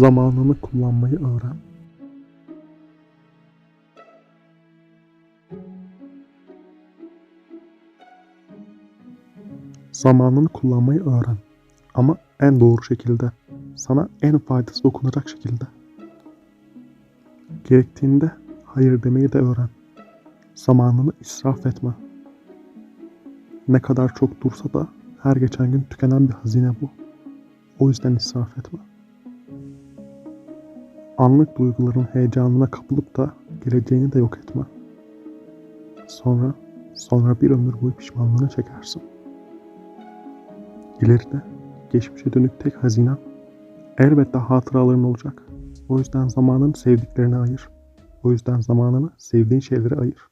Zamanını kullanmayı öğren. Zamanını kullanmayı öğren. Ama en doğru şekilde. Sana en faydası dokunacak şekilde. Gerektiğinde hayır demeyi de öğren. Zamanını israf etme. Ne kadar çok dursa da her geçen gün tükenen bir hazine bu. O yüzden israf etme. Anlık duyguların heyecanına kapılıp da geleceğini de yok etme. Sonra, sonra bir ömür boyu pişmanlığını çekersin. İleride geçmişe dönük tek hazinen elbette hatıraların olacak. O yüzden zamanını sevdiklerine ayır. O yüzden zamanını sevdiğin şeylere ayır.